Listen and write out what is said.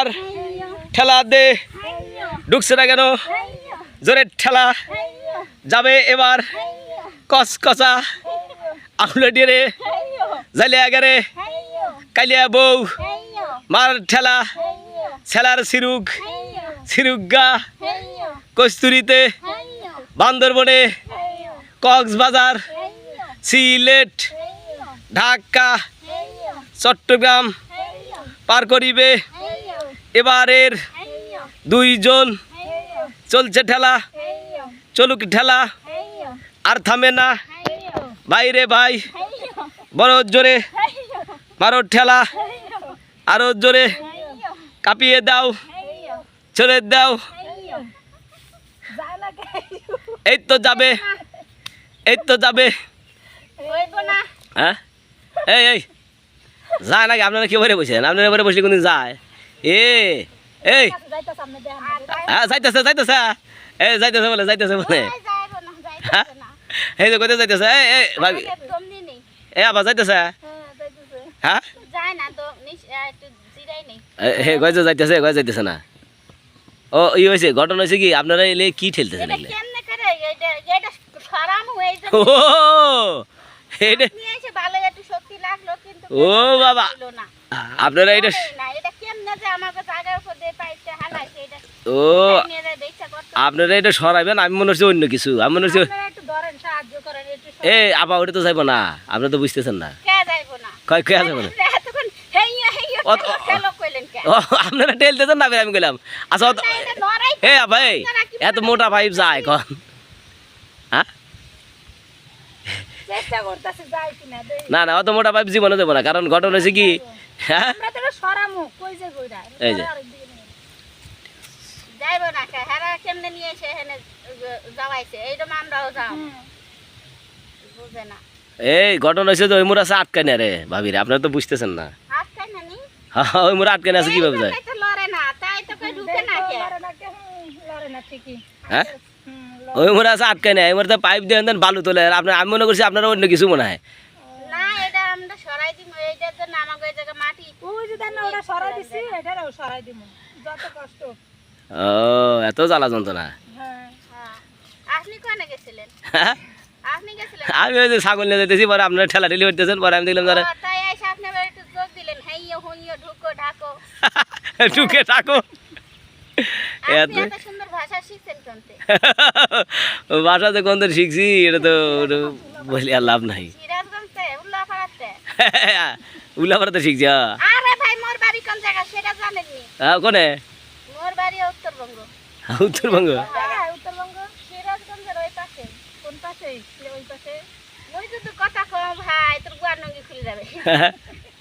আর ঠেলা দে। ঢুকছে না কেন? জোরে ঠেলা। যাবে এবার। কসকসা আউলে ডিরে জালিয়া গেরে কালিয়া বউ। মার ঠেলা। ছেলার সিরুক সিরুগা কস্তুরিতে। বান্দরবনে। কক্সবাজার। সিলেট। ঢাকা। চট্টগ্রাম। পার করিবে। এবারের দুইজন চলছে ঠেলা। চলুক ঠেলা। আর থামে না। বাইরে ভাই। বড় জোরে। মারো ঠেলা। আরও জোরে। কাঁপিয়ে দাও। ছেড়ে দাও। এই তো যাবে। এই তো যাবে। হ্যাঁ? এই এই। যায় নাকি আপনারা কি বলে বসেন আপনারা বলে বসলে কোনদিন যায়? এ এই। হ্যাঁ যাইতেছে যাইতেছে এই যাইতেছে বলে যাইতেছে বলে। এই যে কোথায় যাইতেছে এই এই ভাবি। এ আবার যাইতেছে হ্যাঁ হে? গজে যাইতেছে গজে যাইতেছে না। ও ই হয়েছে ঘটনা হয়েছে কি আপনারা এলে কি ঠেলতেছেন এগুলো ও বাবা। আপনারা এটা ও আপনারা এটা সরাইবেন আমি মনে হচ্ছে অন্য কিছু। আমি মনে হচ্ছে এ ওটা তো যাইবো না। আপনারা তো বুঝতেছেন না। কয় যাব আপনারা ঠেলতেছেন না আমি গেলাম। আচ্ছা এ ভাই এত মোটা পাইপ যায় কন। হ্যাঁ? না না অত মোটা পাইপ জীবনে দেবো না কারণ ঘটনা হয়েছে কি হ্যাঁ? আমরা তো এটা সরামু। কই যে কইরা এই যে। যাইবো না হেরা কেমনে নিয়ে এসে এখানে যাওয়াইছে এইটা আমরাও যাও বুঝে না। এই ঘটনা হয়েছে তো ওই মোড় আছে আটকানি রে ভাবি রে আপনারা তো বুঝতেছেন না। না নি? হ্যাঁ, ওই মোড় আটকানি আছে কীভাবে যায়? না না হ্যাঁ? ওই মোড় আছে আটকানি এই মোড় তো পাইপ দিয়ে বালু তোলে। আপনার আমি মনে করছি আপনারা অন্য কিছু মনে হয়। না সরাই দিব এইটার জন্য আমাকে এই জায়গা মাটি ওই যে দেন ওটা সরাই দিছি এটারও সরাই দিব যত কষ্ট। ও এত জ্বালা যন্ত্রণা। হ্যাঁ। হ্যাঁ। আপনি কোনে গেছিলেন? হ্যাঁ? আপনি গেছিলেন? আমি ওই যে ছাগল নিয়ে যেতেছি পরে আপনারা ঠেলা ঠেলি করতেছেন পরে আমি দেখলাম যারা তাই এসে আপনি একটু যোগ দিলেন। হেইয়ো হুইয়ো ঢুকো ঢাকো। টুকে থাকো এত সুন্দর ভাষা শিখছেন কোনতে? শিখছি এটা তো বলি আর লাভ নাই। উল্লাপাড়াতে শিখছি হ্যাঁ। আরে ভাই মোর বাড়ি কোন জায়গা? সেটা জানেননি হ্যাঁ কোনে? মোর বাড়ি উত্তরবঙ্গ। উত্তরবঙ্গ? হ্যাঁ উত্তরবঙ্গ। সিরাজগঞ্জের ওই পাশে। কোন পাশে? ওই পাশে। ওই যদি কথা কম ভাই তোর গুয়ার নঙ্গি খুলে যাবে।